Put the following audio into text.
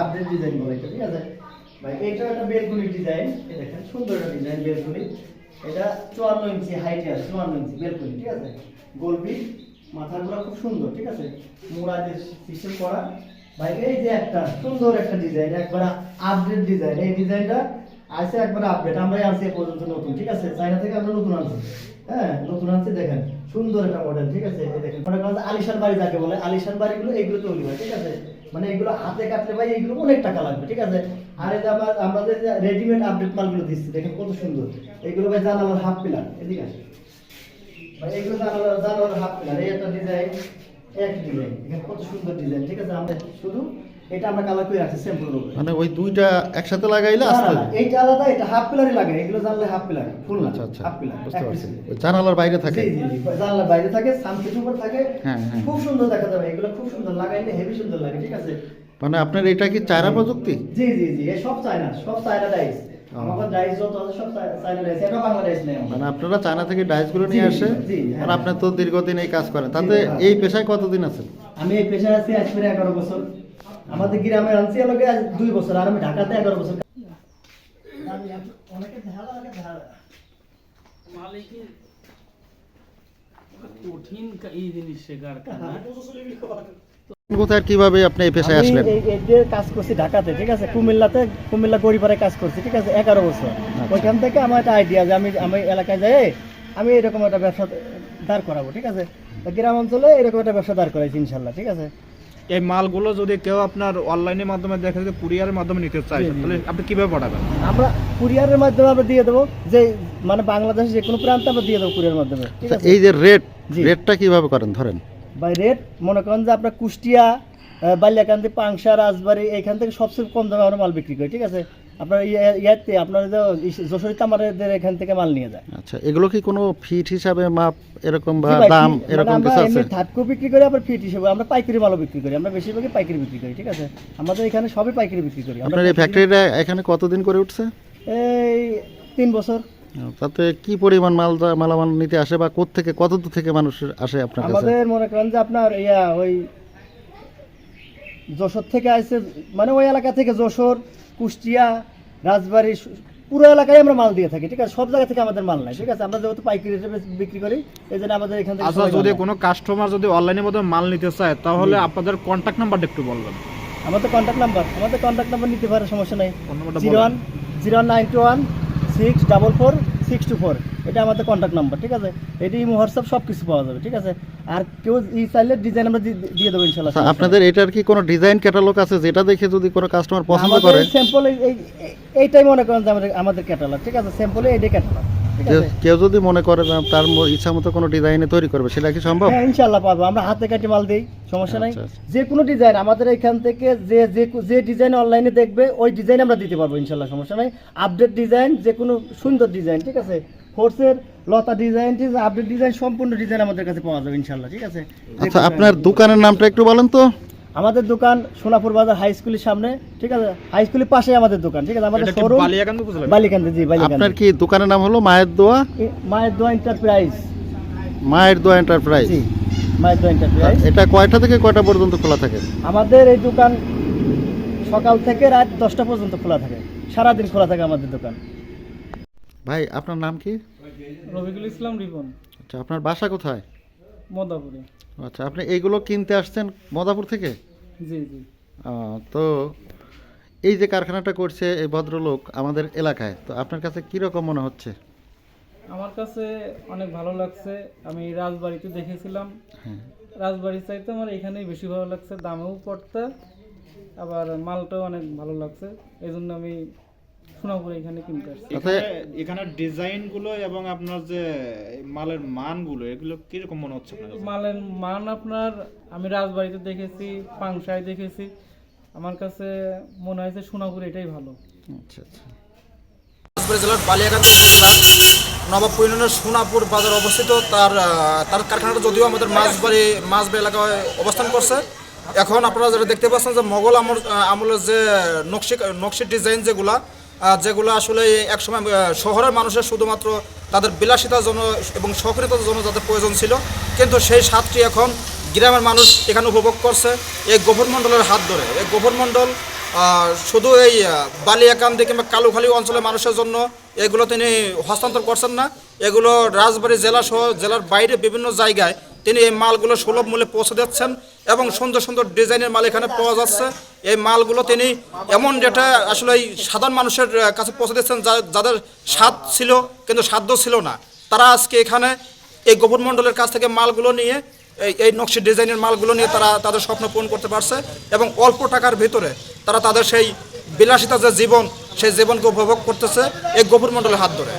Update design বলে ঠিক আছে? ভাই এটা একটা বেলকুনি ডিজাইন দেখেন, সুন্দর একটা ডিজাইন বেলকুনি। এটা চুয়ান্ন ইঞ্চি হাইটে আছে, চুয়ান্ন ইঞ্চি বেলকুনি, ঠিক আছে? গোলবি মাথাগুলো খুব সুন্দর, ঠিক আছে? মোড়া যে সিস্টেম করা। ভাই, এই যে একটা সুন্দর একটা ডিজাইন একবার আপডেট ডিজাইন এই ডিজাইনটা আছে একবার আপডেট আমরাই আনছি পর্যন্ত নতুন, ঠিক আছে? চাইনা থেকে আমরা নতুন আনছি। হ্যাঁ নতুন আনছি, দেখেন। সুন্দর একটা মডেল ঠিক আছে? দেখেন, মনে করেন আলিশান বাড়ি যাকে বলে, আলিশান বাড়িগুলো এইগুলো তৈরি হয়, ঠিক আছে? মানে এগুলো হাতে কাটলে ভাই এগুলো অনেক টাকা লাগবে, ঠিক আছে? আর এটা আমার আমাদের রেডিমেড আপডেট মালগুলো দিচ্ছি, দেখেন কত সুন্দর। এগুলো ভাই জানালার হাফ পিলার এদিকে আসে ভাই, এগুলো জানালার জানালার হাফ পিলার এই একটা ডিজাইন এক ডিজাইন কত সুন্দর ডিজাইন ঠিক আছে? আমরা শুধু এটা আমরা কালার করে রাখছি মানে ওই দুইটা একসাথে লাগাইলে আসতে এইটা আলাদা এটা হাফ পিলারই লাগে এগুলো জানলে হাফ পিলার ফুল না আচ্ছা আচ্ছা হাফ পিলার বুঝতে পারছি। ওই জানালার বাইরে থাকে? জি জি জি জানলা বাইরে থাকে সানসেট উপর থাকে। হ্যাঁ, হ্যাঁ। খুব সুন্দর দেখা যাবে এগুলো খুব সুন্দর লাগাইলে হেভি সুন্দর লাগে ঠিক আছে? মানে আপনার এটা কি চায়না প্রযুক্তি? জি জি জি সব চায়না সব চায়না ডাইস ও। আমাদের ডাইস যত আছে সব চায়না ডাইস এটা বাংলা ডাইস নেই মানে আপনারা চায়না থেকে ডাইসগুলো নিয়ে আসে হ্যাঁ। আর আপনি তো দীর্ঘদিন এই কাজ করেন। তাতে। এই পেশায় কতদিন আছেন? আমি এই পেশায় আছি আজ প্রায় এগারো বছর। আমাদের গ্রামে আনছি এলাকায় আজ দুই বছর আর আমি ঢাকাতে এগারো বছর অনেকে ধারা অনেকে ধারা মালিকে কঠিন এই জিনিস শেখার কোথায় কীভাবে আপনি এই পেশায় আসলেন? এই এই কাজ করছি ঢাকাতে ঠিক আছে? কুমিল্লাতে কুমিল্লা কাজ করছি ঠিক আছে? এগারো বছর। আচ্ছা। ওইখান থেকে আমার একটা আইডিয়া যে আমি আমি এলাকায় যাই আমি এরকম একটা ব্যবসা দাঁড় করাবো ঠিক আছে? গ্রাম অঞ্চলে এরকম একটা ব্যবসা দাঁড় করাইছি ইনশাল্লাহ ঠিক আছে? এই মালগুলো যদি কেউ আপনার অনলাইনের মাধ্যমে দেখে যে কুরিয়ারের মাধ্যমে নিতে চায় তাহলে আপনি কীভাবে পাঠাবেন আমরা কুরিয়ারের মাধ্যমে আমরা দিয়ে দেবো যে মানে বাংলাদেশে যে কোনো প্রান্তে আমরা দিয়ে দেবো কুরিয়ার মাধ্যমে আচ্ছা, এই যে রেট রেটটা কীভাবে করেন ধরেন? বাই রেট মনে করেন যে আপনার কুষ্টিয়া বালিয়াকান্দি পাংশা রাজবাড়ি এইখান থেকে সবচেয়ে কম দামে আমরা মাল বিক্রি করি ঠিক আছে? আপনার ইয়াতে আপনার যশোরিতে আমাদের এখান থেকে মাল নিয়ে যায়। আচ্ছা এগুলো কি কোনো ফিট হিসাবে মাপ এরকম বা দাম মানে এরকম কিছু আছে? ধাতকো বিক্রি করি আবার ফিট হিসেবে আমরা পাইকারি মালও বিক্রি করি আমরা বেশিরভাগই পাইকারি বিক্রি করি ঠিক আছে? আমাদের এখানে সবই পাইকারি বিক্রি করি। আপনার এই ফ্যাক্টরিটা এখানে কতদিন করে উঠছে? এই তিন বছর। তাতে কি পরিমাণ মাল মালামাল নিতে আসে বা থেকে কত দূর থেকে মানুষ আসে আপনার কাছে? আমাদের মনে করেন যে আপনার ইয়া ওই যশোর থেকে আসছে মানে ওই এলাকা থেকে যশোর কুষ্টিয়া রাজবাড়ি পুরো এলাকায় আমরা মাল দিয়ে থাকি ঠিক আছে? সব জায়গা থেকে আমাদের মাল নাই ঠিক আছে? আমরা যেহেতু পাইকারি হিসেবে বিক্রি করি এই জন্য আমাদের এখান থেকে আচ্ছা যদি কোনো কাস্টমার যদি অনলাইনে মাধ্যমে মাল নিতে চায় তাহলে আপনাদের কন্ট্যাক্ট নাম্বারটা একটু বলবেন। আমাদের কন্ট্যাক্ট নাম্বার আমাদের কন্ট্যাক্ট নাম্বার নিতে পারে সমস্যা নাই। Zero one zero nine two one six double four six two four এটা আমাদের কন্ট্যাক্ট নাম্বার ঠিক আছে? এটি হোয়াটসঅ্যাপ সব কিছু পাওয়া যাবে ঠিক আছে? আর কেউ ই চাইলে ডিজাইন আমরা দিয়ে দেবো ইনশাল্লাহ আচ্ছা, আপনাদের এটার কি কোনো ডিজাইন ক্যাটালগ আছে যেটা দেখে যদি কোনো কাস্টমার পছন্দ করে? স্যাম্পল এই এইটাই মনে করেন যে আমাদের আমাদের ক্যাটালগ ঠিক আছে? স্যাম্পলে এইটাই ক্যাটালগ কেউ যদি মনে করে তার ইচ্ছা মতো কোনো ডিজাইনে তৈরি করবে সেটা কি সম্ভব? হ্যাঁ ইনশাল্লাহ পাবো আমরা হাতে কাটি মাল দিই সমস্যা নাই। যে কোনো ডিজাইন আমাদের এখান থেকে যে যে যে ডিজাইন অনলাইনে দেখবে ওই ডিজাইন আমরা দিতে পারব ইনশাল্লাহ সমস্যা নাই। আপডেট ডিজাইন যে কোনো সুন্দর ডিজাইন ঠিক আছে? ফোর্সের লতা ডিজাইন আপডেট ডিজাইন সম্পূর্ণ ডিজাইন আমাদের কাছে পাওয়া যাবে ইনশাল্লাহ ঠিক আছে? আচ্ছা আপনার দোকানের নামটা একটু বলেন তো। আমাদের দোকান সোনাপুর বাজার হাই স্কুলের সামনে ঠিক আছে? হাই স্কুলের পাশে আমাদের দোকান ঠিক আছে? আমাদের শোরুম বালিয়াকান্দি বুঝলেন বালিকান্দি আপনার কি দোকানের নাম হলো মায়ের দোয়া? মায়ের দোয়া এন্টারপ্রাইজ মায়ের দোয়া এন্টারপ্রাইজ জি মায়ের দোয়া এন্টারপ্রাইজ এটা কয়টা থেকে কয়টা পর্যন্ত খোলা থাকে? আমাদের এই দোকান সকাল থেকে রাত দশটা পর্যন্ত খোলা থাকে। সারাদিন খোলা থাকে আমাদের দোকান। ভাই আপনার নাম কি? রফিকুল ইসলাম রিপন। আচ্ছা আপনার বাসা কোথায়? মদাপুরে আচ্ছা আপনি এইগুলো কিনতে আসছেন মদাপুর থেকে? জি জি। তো এই যে কারখানাটা করছে এই ভদ্রলোক আমাদের এলাকায় তো আপনার কাছে কীরকম মনে হচ্ছে? আমার কাছে অনেক ভালো লাগছে। আমি রাজবাড়িতে দেখেছিলাম। হ্যাঁ। রাজবাড়ি চাইতে আমার এখানেই বেশি ভালো লাগছে। দামেও পড়তে আবার মালটাও অনেক ভালো লাগছে। এই জন্য আমি সোনাপুরে এখানে কিনতে আসছি। এখানে ডিজাইনগুলো এবং আপনার যে মালের মানগুলো এগুলো কীরকম মনে হচ্ছে আপনার মালের মান আপনার আমি রাজবাড়িতে দেখেছি পাংশায় দেখেছি। আমার কাছে মনে হয়েছে সোনাপুরে এটাই ভালো। আচ্ছা আচ্ছা। দিনাজপুর জেলার বালিয়াকান্দি উপজেলার ইউনিয়নের সোনাপুর বাজার অবস্থিত। তার তার কারখানাটা যদিও আমাদের মাছবাড়ি মাছবাড়ি এলাকায় অবস্থান করছে। এখন আপনারা যেটা দেখতে পাচ্ছেন যে মোগল আমল আমলের যে নকশি নকশি ডিজাইন যেগুলা যেগুলো আসলে একসময় শহরের মানুষের শুধুমাত্র তাদের বিলাসিতার জন্য এবং সক্রিয়তার জন্য যাদের প্রয়োজন ছিল। কিন্তু সেই স্বাদটি এখন গ্রামের মানুষ এখানে উপভোগ করছে। এই গোভরমণ্ডলের হাত ধরে। এই গোভরমণ্ডল আহ, শুধু এই বালিয়াকান্দি কিংবা কালুখালী অঞ্চলের মানুষের জন্য এগুলো তিনি হস্তান্তর করছেন না। এগুলো রাজবাড়ী জেলা সহ জেলার বাইরে বিভিন্ন জায়গায় তিনি এই মালগুলো সুলভ মূল্যে পৌঁছে দিচ্ছেন এবং সুন্দর সুন্দর ডিজাইনের মাল এখানে পাওয়া যাচ্ছে। এই মালগুলো তিনি এমন যেটা আসলে এই সাধারণ মানুষের কাছে পৌঁছে দিচ্ছেন যাদের স্বাদ ছিল, কিন্তু সাধ্য ছিল না। তারা আজকে এখানে এই গোপন মণ্ডলের কাছ থেকে মালগুলো নিয়ে, এই এই নকশি ডিজাইনের মালগুলো নিয়ে তারা তাদের স্বপ্ন পূরণ করতে পারছে এবং অল্প টাকার ভিতরে তারা তাদের সেই বিলাসিতা যে জীবন, সেই জীবনকে উপভোগ করতেছে এই গোপন মণ্ডলের হাত ধরে।